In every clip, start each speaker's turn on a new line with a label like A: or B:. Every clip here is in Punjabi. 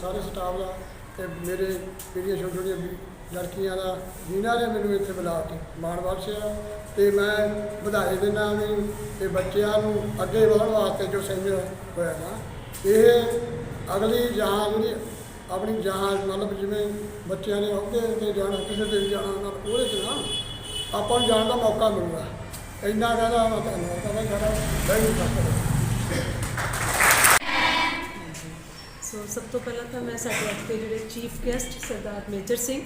A: ਸਾਰੇ ਸਟਾਫ ਦਾ ਤੇ ਮੇਰੇ ਮੇਰੀਆਂ ਛੋਟੀਆਂ ਛੋਟੀਆਂ ਲੜਕੀਆਂ ਦਾ ਜਿਨ੍ਹਾਂ ਨੇ ਮੈਨੂੰ ਇੱਥੇ ਬੁਲਾ ਕੇ ਮਾਣ ਬਖਸ਼ਿਆ ਤੇ ਮੈਂ ਵਧਾਈ ਦਿੰਦਾ ਵੀ ਤੇ ਬੱਚਿਆਂ ਨੂੰ ਅੱਗੇ ਵਧਣ ਵਾਸਤੇ ਜੋ ਸਹਿਯੋਗ ਹੋਇਆ ਨਾ, ਇਹ ਅਗਲੀ ਜਹਾਨ ਜਿਹੜੀ ਆਪਣੀ ਜਹਾਨ ਮਤਲਬ ਜਿਵੇਂ ਬੱਚਿਆਂ ਨੇ ਅਹੁਦੇ ਤੇ ਜਾਣਾ, ਕਿਸੇ ਤੇ ਜਾਣਾ ਨਾਲ ਉਹਦੇ 'ਚ ਨਾ ਆਪਾਂ ਨੂੰ ਜਾਣ ਦਾ ਮੌਕਾ ਮਿਲੂਗਾ। ਇੰਨਾ ਕਹਿੰਦਾ ਮੈਂ ਧੰਨਵਾਦ ਕਰਦਾ ਸਾਰਾ ਬੈਠ ਸਕਦਾ
B: ਸੋ ਸਭ ਤੋਂ ਪਹਿਲਾਂ ਤਾਂ ਮੈਂ ਸਾਡੇ ਅੱਜ ਦੇ ਜਿਹੜੇ chief guest Sardar major Singh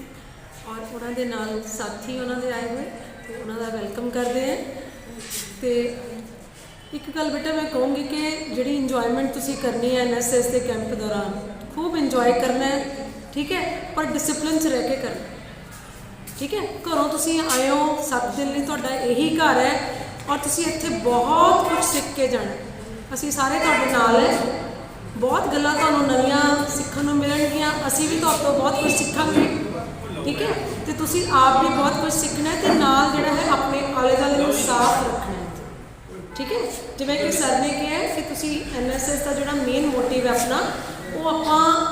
B: ਔਰ ਉਹਨਾਂ ਦੇ ਨਾਲ ਸਾਥੀ ਉਹਨਾਂ ਦੇ ਆਏ ਹੋਏ ਤੇ ਉਹਨਾਂ ਦਾ ਵੈਲਕਮ ਕਰਦੇ ਹਾਂ ਤੇ ਇੱਕ ਗੱਲ ਬੇਟਾ ਮੈਂ ਕਹੂੰਗੀ ਕਿ ਜਿਹੜੀ ਇੰਜੋਇਮੈਂਟ ਤੁਸੀਂ ਕਰਨੀ ਹੈ ਐਨਐਸਐਸ ਦੇ ਕੈਂਪ ਦੌਰਾਨ ਖੂਬ ਇੰਜੋਏ ਕਰਨਾ ਹੈ ਠੀਕ ਹੈ ਪਰ ਡਿਸਪਲਿਨ 'ਚ ਰਹਿ ਕੇ ਕਰਨਾ ਠੀਕ ਹੈ ਘਰੋਂ ਤੁਸੀਂ ਆਏ ਹੋ ਸੱਤ ਦਿਨ ਲਈ ਤੁਹਾਡਾ ਇਹੀ ਘਰ ਹੈ ਔਰ ਤੁਸੀਂ ਇੱਥੇ ਬਹੁਤ ਕੁਝ ਸਿੱਖ ਕੇ ਜਾਣਾ ਅਸੀਂ ਸਾਰੇ ਤੁਹਾਡੇ ਨਾਲ ਹੈ ਬਹੁਤ ਗੱਲਾਂ ਤੁਹਾਨੂੰ ਨਵੀਆਂ ਸਿੱਖਣ ਨੂੰ ਮਿਲਣਗੀਆਂ। ਅਸੀਂ ਵੀ ਤੁਹਾਡੇ ਤੋਂ ਬਹੁਤ ਕੁਝ ਸਿੱਖਾਂਗੇ। ਠੀਕ ਹੈ? ਤੇ ਤੁਸੀਂ ਆਪ ਵੀ ਬਹੁਤ ਕੁਝ ਸਿੱਖਣਾ ਹੈ ਤੇ ਨਾਲ ਜਿਹੜਾ ਹੈ ਆਪਣੇ ਆਲੇ ਦੁਆਲੇ ਨੂੰ ਸਾਫ਼ ਰੱਖਣਾ ਹੈ। ਠੀਕ ਹੈ? ਜਿਵੇਂ ਕਿ ਸਰ ਨੇ ਕਿਹਾ ਕਿ ਤੁਸੀਂ ਐਨਐਸਐਸ ਦਾ ਜਿਹੜਾ ਮੇਨ ਮੋਟਿਵ ਹੈ ਆਪਣਾ, ਉਹ ਆਪਾਂ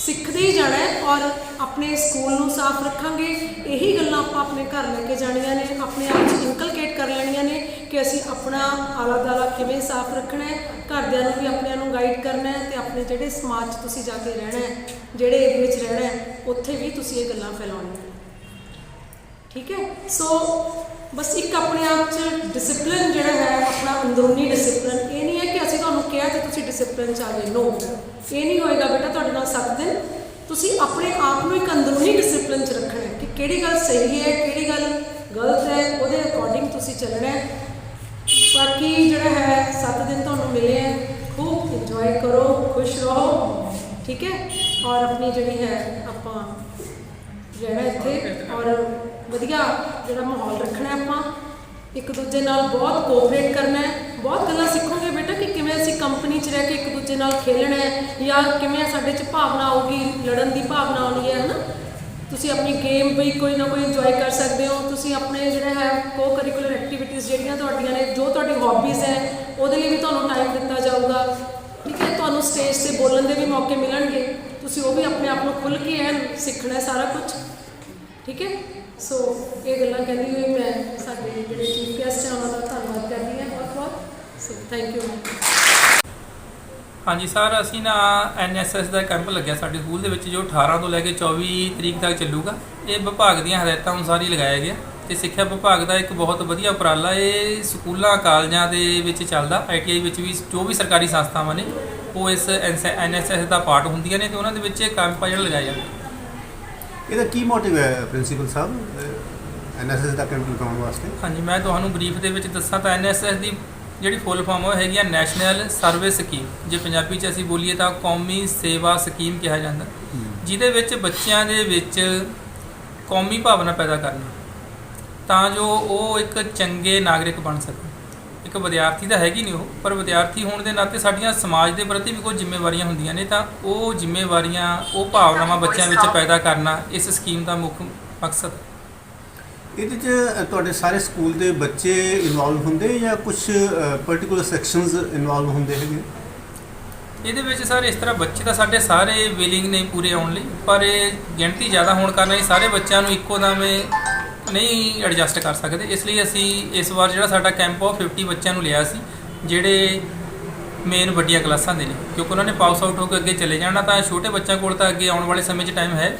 B: ਸਿੱਖਦੇ ਹੀ ਜਾਣਾ ਔਰ ਆਪਣੇ ਸਕੂਲ ਨੂੰ ਸਾਫ਼ ਰੱਖਾਂਗੇ। ਇਹੀ ਗੱਲਾਂ ਆਪਾਂ ਆਪਣੇ ਘਰ ਲੈ ਕੇ ਜਾਣੀਆਂ ਨੇ, ਆਪਣੇ ਆਪ 'ਚ ਇਨਕਲਕੇਟ ਕਰ ਲੈਣੀਆਂ ਨੇ ਕਿ ਅਸੀਂ ਆਪਣਾ ਆਲਾ ਦਾਲਾ ਕਿਵੇਂ ਸਾਫ਼ ਰੱਖਣਾ ਹੈ, ਘਰਦਿਆਂ ਨੂੰ ਵੀ ਆਪਣਿਆਂ ਨੂੰ ਗਾਈਡ ਕਰਨਾ ਹੈ ਤੇ ਆਪਣੇ ਜਿਹੜੇ ਸਮਾਜ 'ਚ ਤੁਸੀਂ ਜਾ ਕੇ ਰਹਿਣਾ ਹੈ, ਜਿਹੜੇ ਏਰੀਏ ਵਿੱਚ ਰਹਿਣਾ ਹੈ, ਉੱਥੇ ਵੀ ਤੁਸੀਂ ਇਹ ਗੱਲਾਂ ਫੈਲਾਉਣੀਆਂ ਠੀਕ ਹੈ? ਸੋ ਬਸ ਇੱਕ ਆਪਣੇ ਆਪ 'ਚ ਡਿਸਪਲਿਨ ਜਿਹੜਾ ਹੈ, ਆਪਣਾ ਅੰਦਰੂਨੀ ਡਿਸਪਲਿਨ ਇਹ ਨਹੀਂ ਤੇ ਤੁਸੀਂ ਡਿਸਪਲਿਨ 'ਚ ਆ ਗਏ। ਨੋ ਇਹ ਨਹੀਂ ਹੋਏਗਾ, ਬੇਟਾ, ਤੁਹਾਡੇ ਨਾਲ ਸੱਤ ਦਿਨ ਤੁਸੀਂ ਆਪਣੇ ਆਪ ਨੂੰ ਇੱਕ ਅੰਦਰੂਨੀ ਡਿਸਪਲਿਨ 'ਚ ਰੱਖਣਾ ਹੈ ਕਿ ਕਿਹੜੀ ਗੱਲ ਸਹੀ ਹੈ, ਕਿਹੜੀ ਗੱਲ ਗਲਤ ਹੈ, ਉਹਦੇ ਅਕੋਰਡਿੰਗ ਤੁਸੀਂ ਚੱਲਣਾ ਹੈ। ਬਾਕੀ ਜਿਹੜਾ ਹੈ, ਸੱਤ ਦਿਨ ਤੁਹਾਨੂੰ ਮਿਲੇ ਹੈ, ਖੂਬ ਇੰਜੋਏ ਕਰੋ, ਖੁਸ਼ ਰਹੋ, ਠੀਕ ਹੈ? ਔਰ ਆਪਣੀ ਜਿਹੜੀ ਹੈ, ਆਪਾਂ ਰਹਿਣਾ ਇੱਥੇ, ਔਰ ਵਧੀਆ ਜਿਹੜਾ ਮਾਹੌਲ ਰੱਖਣਾ ਆਪਾਂ, ਇੱਕ ਦੂਜੇ ਨਾਲ ਬਹੁਤ ਕੋਆਪਰੇਟ ਕਰਨਾ ਹੈ, ਬਹੁਤ ਗੱਲਾਂ ਸਿੱਖੋਗੇ ਕਿਵੇਂ ਅਸੀਂ ਕੰਪਨੀ 'ਚ ਰਹਿ ਕੇ ਇੱਕ ਦੂਜੇ ਨਾਲ ਖੇਲਣਾ ਹੈ ਜਾਂ ਕਿਵੇਂ ਸਾਡੇ 'ਚ ਭਾਵਨਾ ਆਊਗੀ, ਲੜਨ ਦੀ ਭਾਵਨਾ ਆਉਣੀ ਹੈ, ਹਨਾ? ਤੁਸੀਂ ਆਪਣੀ ਗੇਮ ਵੀ ਕੋਈ ਨਾ ਕੋਈ ਇੰਜੋਏ ਕਰ ਸਕਦੇ ਹੋ। ਤੁਸੀਂ ਆਪਣੇ ਜਿਹੜਾ ਹੈ ਕੋ ਕਰਿਕੂਲਰ ਐਕਟੀਵਿਟੀਜ਼ ਜਿਹੜੀਆਂ ਤੁਹਾਡੀਆਂ ਨੇ, ਜੋ ਤੁਹਾਡੀ ਹੌਬੀਜ਼ ਹੈ, ਉਹਦੇ ਲਈ ਵੀ ਤੁਹਾਨੂੰ ਟਾਈਮ ਦਿੱਤਾ ਜਾਊਗਾ। ਠੀਕ ਹੈ, ਤੁਹਾਨੂੰ ਸਟੇਜ ਤੇ ਬੋਲਣ ਦੇ ਵੀ ਮੌਕੇ ਮਿਲਣਗੇ। ਤੁਸੀਂ ਉਹ ਵੀ ਆਪਣੇ ਆਪ ਨੂੰ ਖੁੱਲ੍ਹ ਕੇ ਐਨ ਸਿੱਖਣਾ ਸਾਰਾ ਕੁਝ ਠੀਕ ਹੈ? ਸੋ ਇਹ ਗੱਲਾਂ ਕਹਿੰਦੀ ਹੋਈ ਮੈਂ ਸਾਡੇ ਜਿਹੜੇ ਚੀਫ ਗੈਸਟ ਹੈ, ਉਹਨਾਂ ਦਾ ਧੰਨਵਾਦ ਕਰਦੀ ਹਾਂ। ਸੋ ਥੈਂਕ ਯੂ
C: ਹਾਂਜੀ ਸਰ ਅਸੀਂ ਨਾ ਐਨਐਸਐਸ ਦਾ ਕੈਂਪ ਲੱਗਿਆ ਸਾਡੇ ਸਕੂਲ ਦੇ ਵਿੱਚ ਜੋ 18 ਤੋਂ ਲੈ ਕੇ 24 ਤਰੀਕ ਤੱਕ ਚੱਲੂਗਾ। ਇਹ ਵਿਭਾਗ ਦੀਆਂ ਹਦਾਇਤਾਂ ਅਨੁਸਾਰ ਹੀ ਲਗਾਇਆ ਗਿਆ। ਤੇ ਸਿੱਖਿਆ ਵਿਭਾਗ ਦਾ ਇੱਕ ਬਹੁਤ ਵਧੀਆ ਉਪਰਾਲਾ ਇਹ ਸਕੂਲਾਂ ਕਾਲਜਾਂ ਦੇ ਵਿੱਚ ਚੱਲਦਾ। ਆਈਟੀਆਈ ਵਿੱਚ ਵੀ ਜੋ ਵੀ ਸਰਕਾਰੀ ਸੰਸਥਾਵਾਂ ਨੇ ਉਹ ਇਸ ਐਨਐਸਐਸ ਦਾ ਪਾਰਟ ਹੁੰਦੀਆਂ ਨੇ ਤੇ ਉਹਨਾਂ ਦੇ ਵਿੱਚ ਇਹ ਕੈਂਪ ਜਿਹੜਾ ਲਗਾਇਆ ਜਾਂਦਾ।
D: ਇਹਦਾ ਕੀ ਮੋਟਿਵ ਹੈ ਪ੍ਰਿੰਸੀਪਲ ਸਾਹਿਬ? ਐਨਐਸਐਸ ਦਾ ਕੈਂਪ ਲਗਾਉਣ ਵਾਸਤੇ?
C: ਹਾਂਜੀ ਮੈਂ ਤੁਹਾਨੂੰ ਬਰੀਫ ਦੇ ਵਿੱਚ ਦੱਸਾਂ ਤਾਂ ਐਨਐਸਐਸ ਦੀ ਜਿਹੜੀ ਫੁੱਲ ਫਾਰਮ ਉਹ ਹੈਗੀ ਆ ਨੈਸ਼ਨਲ ਸਰਵਿਸ ਸਕੀਮ ਜੇ ਪੰਜਾਬੀ ਚ ਅਸੀਂ ਬੋਲੀਏ ਤਾਂ ਕੌਮੀ ਸੇਵਾ ਸਕੀਮ ਕਿਹਾ ਜਾਂਦਾ। ਜਿਹਦੇ ਵਿੱਚ ਬੱਚਿਆਂ ਦੇ ਵਿੱਚ ਕੌਮੀ ਭਾਵਨਾ ਪੈਦਾ ਕਰਨਾ। ਤਾਂ ਜੋ ਉਹ ਇੱਕ ਚੰਗੇ ਨਾਗਰਿਕ ਬਣ ਸਕਣ। ਇੱਕ ਵਿਦਿਆਰਥੀ ਤਾਂ ਹੈਗੀ ਨਹੀਂ ਉਹ ਪਰ ਵਿਦਿਆਰਥੀ ਹੋਣ ਦੇ ਨਾਤੇ ਸਾਡੀਆਂ ਸਮਾਜ ਦੇ ਪ੍ਰਤੀ ਵੀ ਕੁਝ ਜ਼ਿੰਮੇਵਾਰੀਆਂ ਹੁੰਦੀਆਂ ਨੇ ਤਾਂ ਉਹ ਜ਼ਿੰਮੇਵਾਰੀਆਂ ਉਹ ਭਾਵਨਾਵਾਂ ਬੱਚਿਆਂ ਵਿੱਚ ਪੈਦਾ ਕਰਨਾ ਇਸ ਸਕੀਮ ਦਾ ਮੁੱਖ ਮਕਸਦ ਹੈ।
D: ਇਹਦੇ 'ਚ ਤੁਹਾਡੇ ਸਾਰੇ ਸਕੂਲ ਦੇ ਬੱਚੇ ਇਨਵੋਲਵ ਹੁੰਦੇ ਜਾਂ ਕੁਝ ਪਾਰਟਿਕੂਲਰ ਸੈਕਸ਼ਨਸ ਇਨਵੋਲਵ ਹੁੰਦੇ ਹੈਗੇ?
C: ਇਹਦੇ ਵਿੱਚ ਸਰ, ਇਸ ਤਰ੍ਹਾਂ ਬੱਚੇ ਤਾਂ ਸਾਡੇ ਸਾਰੇ ਵਿਲਿੰਗ ਨੇ ਪੂਰੇ ਆਉਣ ਲਈ, ਪਰ ਇਹ ਗਿਣਤੀ ਜ਼ਿਆਦਾ ਹੋਣ ਕਾਰਨ ਅਸੀਂ ਸਾਰੇ ਬੱਚਿਆਂ ਨੂੰ ਇੱਕੋ ਦਮੇ ਨਹੀਂ ਐਡਜਸਟ ਕਰ ਸਕਦੇ। ਇਸ ਲਈ ਅਸੀਂ ਇਸ ਵਾਰ ਜਿਹੜਾ ਸਾਡਾ ਕੈਂਪ ਉਹ 50 ਬੱਚਿਆਂ ਨੂੰ ਲਿਆ ਸੀ, ਜਿਹੜੇ ਮੇਨ ਵੱਡੀਆਂ ਕਲਾਸਾਂ ਦੇ ਨੇ, ਕਿਉਂਕਿ ਉਹਨਾਂ ਨੇ ਪਾਸ ਆਊਟ ਹੋ ਕੇ ਅੱਗੇ ਚਲੇ ਜਾਣਾ, ਤਾਂ ਛੋਟੇ ਬੱਚਿਆਂ ਕੋਲ ਤਾਂ ਅੱਗੇ ਆਉਣ ਵਾਲੇ ਸਮੇਂ 'ਚ ਟਾਈਮ ਹੈ।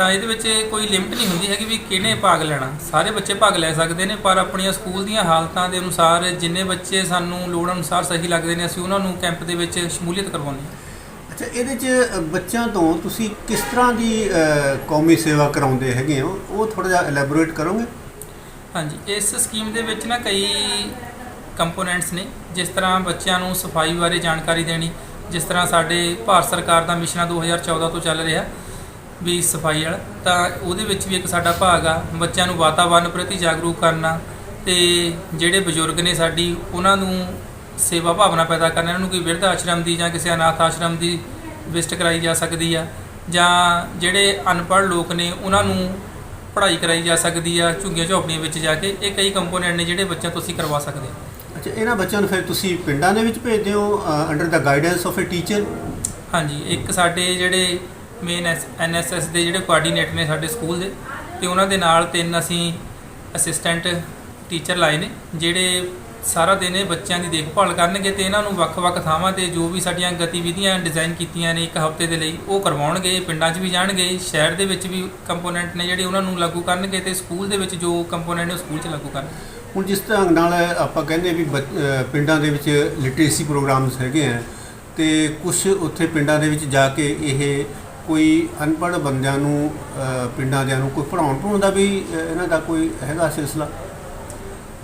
C: ਤਾਂ ਇਹਦੇ ਵਿੱਚ ਕੋਈ ਲਿਮਟ ਨਹੀਂ ਹੁੰਦੀ ਹੈਗੀ ਵੀ ਕਿਹਨੇ ਭਾਗ ਲੈਣਾ। ਸਾਰੇ ਬੱਚੇ ਭਾਗ ਲੈ ਸਕਦੇ ਨੇ ਪਰ ਆਪਣੀਆਂ ਸਕੂਲ ਦੀਆਂ ਹਾਲਤਾਂ ਦੇ ਅਨੁਸਾਰ ਜਿੰਨੇ ਬੱਚੇ ਸਾਨੂੰ ਲੋੜ ਅਨੁਸਾਰ ਸਹੀ ਲੱਗਦੇ ਨੇ ਅਸੀਂ ਉਹਨਾਂ ਨੂੰ ਕੈਂਪ ਦੇ ਵਿੱਚ ਸ਼ਮੂਲੀਅਤ ਕਰਵਾਉਂਦੇ ਹਾਂ।
D: ਅੱਛਾ ਇਹਦੇ 'ਚ ਬੱਚਿਆਂ ਤੋਂ ਤੁਸੀਂ ਕਿਸ ਤਰ੍ਹਾਂ ਦੀ ਕੌਮੀ ਸੇਵਾ ਕਰਾਉਂਦੇ ਹੈਗੇ ਹੋ? ਉਹ ਥੋੜਾ ਜਿਹਾ ਐਲੈਬੋਰੇਟ ਕਰੋਗੇ?
C: ਹਾਂਜੀ ਇਸ ਸਕੀਮ ਦੇ ਵਿੱਚ ਨਾ ਕਈ ਕੰਪੋਨੈਂਟਸ ਨੇ ਜਿਸ ਤਰ੍ਹਾਂ ਬੱਚਿਆਂ ਨੂੰ ਸਫ਼ਾਈ ਬਾਰੇ ਜਾਣਕਾਰੀ ਦੇਣੀ ਜਿਸ ਤਰ੍ਹਾਂ ਸਾਡੇ ਭਾਰਤ ਸਰਕਾਰ ਦਾ ਮਿਸ਼ਨ ਆ 2014 ਤੋਂ ਚੱਲ ਰਿਹਾ। ਵੀ ਸਫ਼ਾਈ ਵਾਲਾ ਤਾਂ ਉਹਦੇ ਵਿੱਚ ਵੀ ਇੱਕ ਸਾਡਾ ਭਾਗ ਆ ਬੱਚਿਆਂ ਨੂੰ ਵਾਤਾਵਰਣ ਪ੍ਰਤੀ ਜਾਗਰੂਕ ਕਰਨਾ ਤੇ ਜਿਹੜੇ ਬਜ਼ੁਰਗ ਨੇ ਸਾਡੀ ਉਹਨਾਂ ਨੂੰ ਸੇਵਾ ਭਾਵਨਾ ਪੈਦਾ ਕਰਨਾ ਇਹਨਾਂ ਨੂੰ ਕੋਈ ਬਿਰਧ ਆਸ਼ਰਮ ਦੀ ਜਾਂ ਕਿਸੇ ਅਨਾਥ ਆਸ਼ਰਮ ਦੀ ਵਿਜ਼ਿਟ ਕਰਾਈ ਜਾ ਸਕਦੀ ਆ ਜਾਂ ਜਿਹੜੇ ਅਨਪੜ੍ਹ ਲੋਕ ਨੇ ਉਹਨਾਂ ਨੂੰ ਪੜ੍ਹਾਈ ਕਰਾਈ ਜਾ ਸਕਦੀ ਆ ਝੁੱਗੀਆਂ ਝੋਪੜੀਆਂ ਵਿੱਚ ਜਾ ਕੇ ਇਹ ਕਈ ਕੰਪੋਨੈਂਟ ਨੇ ਜਿਹੜੇ ਬੱਚਿਆਂ ਤੋਂ ਅਸੀਂ ਕਰਵਾ ਸਕਦੇ ਹਾਂ।
D: ਅੱਛਾ ਇਹਨਾਂ ਬੱਚਿਆਂ ਨੂੰ ਫਿਰ ਤੁਸੀਂ ਪਿੰਡਾਂ ਦੇ ਵਿੱਚ ਭੇਜਦੇ ਹੋ under the guidance of a teacher
C: ਹਾਂਜੀ ਇੱਕ ਸਾਡੇ ਜਿਹੜੇ ਮੇਨ ਐਨਐਸਐਸ ਦੇ ਜਿਹੜੇ ਕੋਆਰਡੀਨੇਟਰ ਨੇ ਸਾਡੇ ਸਕੂਲ ਦੇ, ਤੇ ਉਹਨਾਂ ਦੇ ਨਾਲ ਤਿੰਨ ਅਸੀਂ ਅਸਿਸਟੈਂਟ ਟੀਚਰ ਲਾਏ ਨੇ, ਜਿਹੜੇ ਸਾਰਾ ਦਿਨ ਇਹ ਬੱਚਿਆਂ ਦੀ ਦੇਖਭਾਲ ਕਰਨਗੇ ਤੇ ਇਹਨਾਂ ਨੂੰ ਵੱਖ-ਵੱਖ ਥਾਵਾਂ ਤੇ ਜੋ ਵੀ ਸਾਡੀਆਂ ਗਤੀਵਿਧੀਆਂ ਡਿਜ਼ਾਈਨ ਕੀਤੀਆਂ ਨੇ ਇੱਕ ਹਫ਼ਤੇ ਦੇ ਲਈ, ਉਹ ਕਰਵਾਉਣਗੇ ਪਿੰਡਾਂ 'ਚ ਵੀ ਜਾਣਗੇ, ਸ਼ਹਿਰ ਦੇ ਵਿੱਚ ਵੀ ਕੰਪੋਨੈਂਟ ਨੇ ਜਿਹੜੇ ਉਹਨਾਂ ਨੂੰ ਲਾਗੂ ਕਰਨਗੇ ਤੇ ਸਕੂਲ ਦੇ ਵਿੱਚ ਜੋ ਕੰਪੋਨੈਂਟ ਨੇ ਉਹ ਸਕੂਲ 'ਚ ਲਾਗੂ ਕਰਨਗੇ
D: ਹੁਣ ਜਿਸ ਢੰਗ ਨਾਲ ਆਪਾਂ ਕਹਿੰਦੇ ਵੀ ਬੱਚ- ਪਿੰਡਾਂ ਦੇ ਵਿੱਚ ਲਿਟਰੇਸੀ ਪ੍ਰੋਗਰਾਮਸ ਹੈਗੇ ਆ, ਤੇ ਕੁਝ ਉੱਥੇ ਪਿੰਡਾਂ ਦੇ ਵਿੱਚ ਜਾ ਕੇ ਇਹ ਕੋਈ ਅਨਪੜ੍ਹ ਬੰਦਿਆਂ ਨੂੰ ਪਿੰਡਾਂ ਦਿਆਂ ਨੂੰ ਕੋਈ ਪੜਾਉਣ ਪੜਾਉਣ ਦਾ ਵੀ ਇਹਨਾਂ ਦਾ ਕੋਈ ਹੈਗਾ ਸਿਲਸਿਲਾ?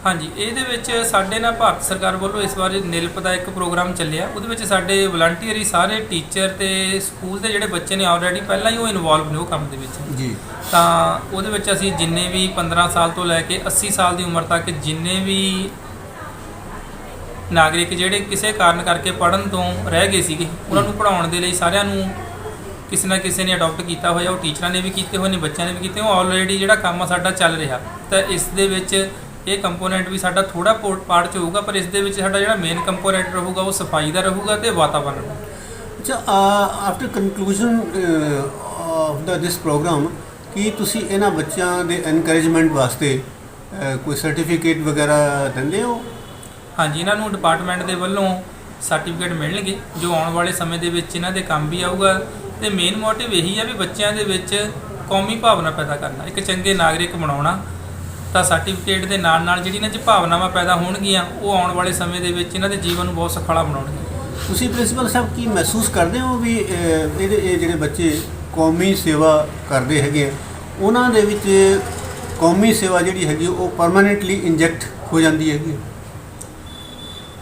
C: ਹਾਂਜੀ ਇਹਦੇ ਵਿੱਚ ਸਾਡੇ ਨਾਲ ਭਾਰਤ ਸਰਕਾਰ ਵੱਲੋਂ ਇਸ ਵਾਰ ਨਿਲਪ ਦਾ ਇੱਕ ਪ੍ਰੋਗਰਾਮ ਚੱਲਿਆ। ਉਹਦੇ ਵਿੱਚ ਸਾਡੇ ਵਲੰਟੀਅਰ ਹੀ ਸਾਰੇ ਟੀਚਰ ਤੇ ਸਕੂਲ ਦੇ ਜਿਹੜੇ ਬੱਚੇ ਨੇ ਆਲਰੇਡੀ ਪਹਿਲਾਂ ਹੀ ਉਹ ਇਨਵੋਲਵ ਨੇ ਉਹ ਕੰਮ ਦੇ ਵਿੱਚ।
D: ਜੀ।
C: ਤਾਂ ਉਹਦੇ ਵਿੱਚ ਅਸੀਂ ਜਿੰਨੇ ਵੀ 15 ਸਾਲ ਤੋਂ ਲੈ ਕੇ 80 ਸਾਲ ਦੀ ਉਮਰ ਤੱਕ ਜਿੰਨੇ ਵੀ ਨਾਗਰਿਕ ਜਿਹੜੇ ਕਿਸੇ ਕਾਰਨ ਕਰਕੇ ਪੜਨ ਤੋਂ ਰਹਿ ਗਏ ਸੀਗੇ ਉਹਨਾਂ ਨੂੰ ਪੜਾਉਣ ਦੇ ਲਈ ਸਾਰਿਆਂ ਨੂੰ ਕਿਸੇ ਨਾ ਕਿਸੇ ਨੇ ਅਡਾਪਟ ਕੀਤਾ ਹੋਇਆ ਉਹ ਟੀਚਰਾਂ ਨੇ ਵੀ ਕੀਤੇ ਹੋਏ ਨੇ ਬੱਚਿਆਂ ਨੇ ਵੀ ਕੀਤੇ ਉਹ ਆਲਰੇਡੀ ਜਿਹੜਾ ਕੰਮ ਆ ਸਾਡਾ ਚੱਲ ਰਿਹਾ। ਤਾਂ ਇਸ ਦੇ ਵਿੱਚ ਇਹ ਕੰਪੋਨੈਂਟ ਵੀ ਸਾਡਾ ਥੋੜਾ ਪਾਰਟ ਚ ਹੋਊਗਾ ਪਰ ਇਸ ਦੇ ਵਿੱਚ ਸਾਡਾ ਜਿਹੜਾ ਮੇਨ ਕੰਪੋਨੈਂਟ ਰਹੂਗਾ ਉਹ ਸਫ਼ਾਈ ਦਾ ਰਹੂਗਾ ਤੇ ਵਾਤਾਵਰਣ
D: ਅੱਛਾ ਆਫਟਰ ਕਨਕਲੂਜਨ ਆਫ ਦਾ ਦਿਸ ਪ੍ਰੋਗਰਾਮ ਕੀ ਤੁਸੀਂ ਇਹਨਾਂ ਬੱਚਿਆਂ ਦੇ ਐਨਕਰੇਜਮੈਂਟ ਵਾਸਤੇ ਕੋਈ ਸਰਟੀਫਿਕੇਟ ਵਗੈਰਾ ਦਿੰਦੇ ਹੋ?
C: ਹਾਂਜੀ ਇਹਨਾਂ ਨੂੰ ਡਿਪਾਰਟਮੈਂਟ ਦੇ ਵੱਲੋਂ ਸਰਟੀਫਿਕੇਟ ਮਿਲਣਗੇ ਜੋ ਆਉਣ ਵਾਲੇ ਸਮੇਂ ਦੇ ਵਿੱਚ ਇਹਨਾਂ ਦੇ ਕੰਮ ਵੀ ਆਊਗਾ ਤੇ ਮੇਨ ਮੋਟਿਵ ਇਹੀ ਆ ਵੀ ਬੱਚਿਆਂ ਦੇ ਵਿੱਚ ਕੌਮੀ ਭਾਵਨਾ ਪੈਦਾ ਕਰਨਾ ਇੱਕ ਚੰਗੇ ਨਾਗਰਿਕ ਬਣਾਉਣਾ ਤਾਂ ਸਰਟੀਫਿਕੇਟ ਦੇ ਨਾਲ ਨਾਲ ਜਿਹੜੀ ਇਹਨਾਂ 'ਚ ਭਾਵਨਾਵਾਂ ਪੈਦਾ ਹੋਣਗੀਆਂ ਉਹ ਆਉਣ ਵਾਲੇ ਸਮੇਂ ਦੇ ਵਿੱਚ ਇਹਨਾਂ ਦੇ ਜੀਵਨ ਨੂੰ ਬਹੁਤ ਸੁਖਾਲਾ ਬਣਾਉਣਗੇ।
D: ਤੁਸੀਂ ਪ੍ਰਿੰਸੀਪਲ ਸਾਹਿਬ ਕੀ ਮਹਿਸੂਸ ਕਰਦੇ ਹੋ ਵੀ ਇਹਦੇ ਇਹ ਜਿਹੜੇ ਬੱਚੇ ਕੌਮੀ ਸੇਵਾ ਕਰਦੇ ਹੈਗੇ ਆ ਉਹਨਾਂ ਦੇ ਵਿੱਚ ਕੌਮੀ ਸੇਵਾ ਜਿਹੜੀ ਹੈਗੀ ਉਹ ਪਰਮਾਨੈਂਟਲੀ ਇੰਜੈਕਟ ਹੋ ਜਾਂਦੀ ਹੈਗੀ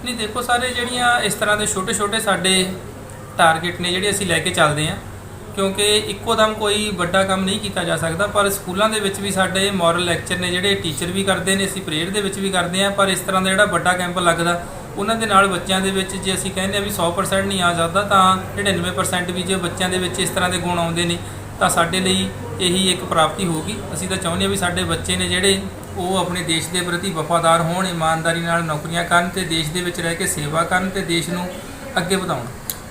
C: ਨਹੀਂ ਦੇਖੋ ਸਾਰੇ ਜਿਹੜੀਆਂ ਇਸ ਤਰ੍ਹਾਂ ਦੇ ਛੋਟੇ ਛੋਟੇ ਸਾਡੇ ਟਾਰਗੇਟ ਨੇ ਜਿਹੜੇ ਅਸੀਂ ਲੈ ਕੇ ਚੱਲਦੇ ਹਾਂ, ਕਿਉਂਕਿ ਇੱਕੋ ਦਮ ਕੋਈ ਵੱਡਾ ਕੰਮ ਨਹੀਂ ਕੀਤਾ ਜਾ ਸਕਦਾ, ਪਰ ਸਕੂਲਾਂ ਦੇ ਵਿੱਚ ਵੀ ਸਾਡੇ ਮੋਰਲ ਲੈਕਚਰ ਨੇ ਜਿਹੜੇ ਟੀਚਰ ਵੀ ਕਰਦੇ ਨੇ, ਅਸੀਂ ਪ੍ਰੇਅਰ ਦੇ ਵਿੱਚ ਵੀ ਕਰਦੇ ਹਾਂ, ਪਰ ਇਸ ਤਰ੍ਹਾਂ ਦਾ ਜਿਹੜਾ ਵੱਡਾ ਕੈਂਪ ਲੱਗਦਾ, ਉਹਨਾਂ ਦੇ ਨਾਲ ਬੱਚਿਆਂ ਦੇ ਵਿੱਚ ਜੇ ਅਸੀਂ ਕਹਿੰਦੇ ਆ ਵੀ 100% ਨਹੀਂ ਆ ਸਕਦਾ ਤਾਂ 99% ਵੀ ਜੇ ਬੱਚਿਆਂ ਦੇ ਵਿੱਚ ਇਸ ਤਰ੍ਹਾਂ ਦੇ ਗੁਣ ਆਉਂਦੇ ਨੇ, ਤਾਂ ਸਾਡੇ ਲਈ ਇਹੀ ਇੱਕ ਪ੍ਰਾਪਤੀ ਹੋਊਗੀ। ਅਸੀਂ ਤਾਂ ਚਾਹੁੰਦੇ ਹਾਂ ਵੀ ਸਾਡੇ ਬੱਚੇ ਨੇ ਜਿਹੜੇ ਉਹ ਆਪਣੇ ਦੇਸ਼ ਦੇ ਪ੍ਰਤੀ ਵਫਾਦਾਰ ਹੋਣ, ਇਮਾਨਦਾਰੀ ਨਾਲ ਨੌਕਰੀਆਂ ਕਰਨ ਤੇ ਦੇਸ਼ ਦੇ ਵਿੱਚ ਰਹਿ ਕੇ ਸੇਵਾ ਕਰਨ ਤੇ ਦੇਸ਼ ਨੂੰ ਅੱਗੇ ਵਧਾਉਣ।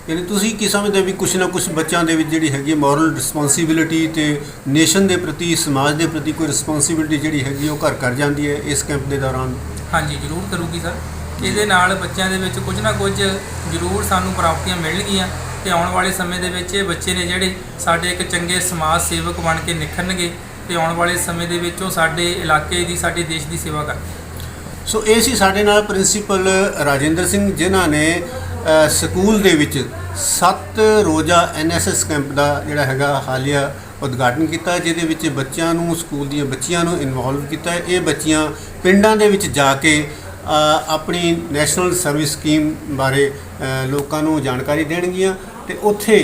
D: ਯਾਨੀ ਤੁਸੀਂ ਕੀ ਸਮਝਦੇ ਵੀ ਕੁਝ ਨਾ ਕੁਝ ਬੱਚਿਆਂ ਦੇ ਵਿੱਚ ਜਿਹੜੀ ਹੈਗੀ ਮੋਰਲ ਰਿਸਪੌਂਸਿਬਿਲਿਟੀ ਤੇ ਨੇਸ਼ਨ ਦੇ ਪ੍ਰਤੀ ਸਮਾਜ ਦੇ ਪ੍ਰਤੀ ਕੋਈ ਰਿਸਪੌਂਸਿਬਿਲਿਟੀ ਜਿਹੜੀ ਹੈਗੀ ਉਹ ਘਰ ਕਰ ਜਾਂਦੀ ਹੈ ਇਸ ਕੈਂਪ ਦੇ ਦੌਰਾਨ?
C: ਹਾਂਜੀ ਜ਼ਰੂਰ ਕਰੂਗੀ ਸਰ ਇਹਦੇ ਨਾਲ ਬੱਚਿਆਂ ਦੇ ਵਿੱਚ ਕੁਝ ਨਾ ਕੁਝ ਜ਼ਰੂਰ ਸਾਨੂੰ ਪ੍ਰਾਪਤੀਆਂ ਮਿਲਣਗੀਆਂ ਤੇ ਆਉਣ ਵਾਲੇ ਸਮੇਂ ਦੇ ਵਿੱਚ ਇਹ ਬੱਚੇ ਨੇ ਜਿਹੜੇ ਸਾਡੇ ਇੱਕ ਚੰਗੇ ਸਮਾਜ ਸੇਵਕ ਬਣ ਕੇ ਨਿਖਰਨਗੇ ਤੇ ਆਉਣ ਵਾਲੇ ਸਮੇਂ ਦੇ ਵਿੱਚ ਉਹ ਸਾਡੇ ਇਲਾਕੇ ਦੀ ਸਾਡੇ ਦੇਸ਼ ਦੀ ਸੇਵਾ ਕਰਨਗੇ
D: ਸੋ ਇਹ ਸੀ ਸਾਡੇ ਨਾਲ ਪ੍ਰਿੰਸੀਪਲ ਰਾਜਿੰਦਰ ਸਿੰਘ ਜਿਨ੍ਹਾਂ ਨੇ ਸਕੂਲ ਦੇ ਵਿੱਚ 7 ਰੋਜ਼ਾ ਐਨਐਸਐਸ ਕੈਂਪ ਦਾ ਜਿਹੜਾ ਹੈਗਾ ਹਾਲੀਆ ਉਦਘਾਟਨ ਕੀਤਾ ਜਿਹਦੇ ਵਿੱਚ ਬੱਚਿਆਂ ਨੂੰ, ਸਕੂਲ ਦੀਆਂ ਬੱਚੀਆਂ ਨੂੰ ਇਨਵੋਲਵ ਕੀਤਾ ਇਹ ਬੱਚੀਆਂ ਪਿੰਡਾਂ ਦੇ ਵਿੱਚ ਜਾ ਕੇ ਆਪਣੀ ਨੈਸ਼ਨਲ ਸਰਵਿਸ ਸਕੀਮ ਬਾਰੇ ਲੋਕਾਂ ਨੂੰ ਜਾਣਕਾਰੀ ਦੇਣਗੀਆਂ ਤੇ ਉੱਥੇ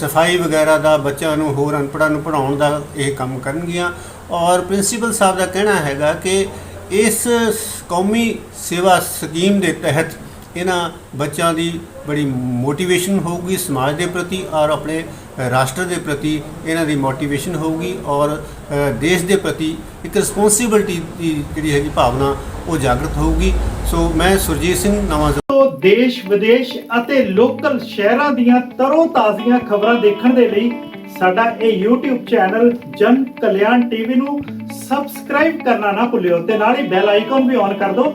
D: ਸਫ਼ਾਈ ਵਗੈਰਾ ਦਾ ਬੱਚਿਆਂ ਨੂੰ ਹੋਰ ਅਨਪੜ੍ਹਾਂ ਨੂੰ ਪੜ੍ਹਾਉਣ ਦਾ ਇਹ ਕੰਮ ਕਰਨਗੀਆਂ। ਔਰ ਪ੍ਰਿੰਸੀਪਲ ਸਾਹਿਬ ਦਾ ਕਹਿਣਾ ਹੈਗਾ ਕਿ ਇਸ ਕੌਮੀ ਸੇਵਾ ਸਕੀਮ ਦੇ ਤਹਿਤ ਇਹਨਾਂ ਬੱਚਿਆਂ ਦੀ ਬੜੀ ਮੋਟੀਵੇਸ਼ਨ ਹੋਊਗੀ ਸਮਾਜ ਦੇ ਪ੍ਰਤੀ ਔਰ ਆਪਣੇ ਰਾਸ਼ਟਰ ਦੇ ਪ੍ਰਤੀ ਇਹਨਾਂ ਦੀ ਮੋਟੀਵੇਸ਼ਨ ਹੋਊਗੀ ਔਰ ਦੇਸ਼ ਦੇ ਪ੍ਰਤੀ ਇੱਕ ਰਿਸਪੌਂਸਿਬਿਲਟੀ ਦੀ ਜਿਹੜੀ ਹੈਗੀ ਭਾਵਨਾ ਉਹ ਜਾਗਰਤ ਹੋਊਗੀ। ਸੋ ਮੈਂ ਸੁਰਜੀਤ ਸਿੰਘ ਨਵਾਂ
E: ਦੇਸ਼, ਵਿਦੇਸ਼ ਅਤੇ ਲੋਕਲ ਸ਼ਹਿਰਾਂ ਦੀਆਂ ਤਰੋ ਤਾਜ਼ੀਆਂ ਖਬਰਾਂ ਦੇਖਣ ਦੇ ਲਈ ਸਾਡਾ ਇਹ YouTube ਚੈਨਲ ਜਨ ਕਲਿਆਣ ਟੀਵੀ ਨੂੰ ਸਬਸਕ੍ਰਾਈਬ ਕਰਨਾ ਨਾ ਭੁੱਲਿਓ ਤੇ ਨਾਲ ਹੀ ਬੈਲ ਆਈਕਨ ਵੀ ਔਨ ਕਰ ਦਿਓ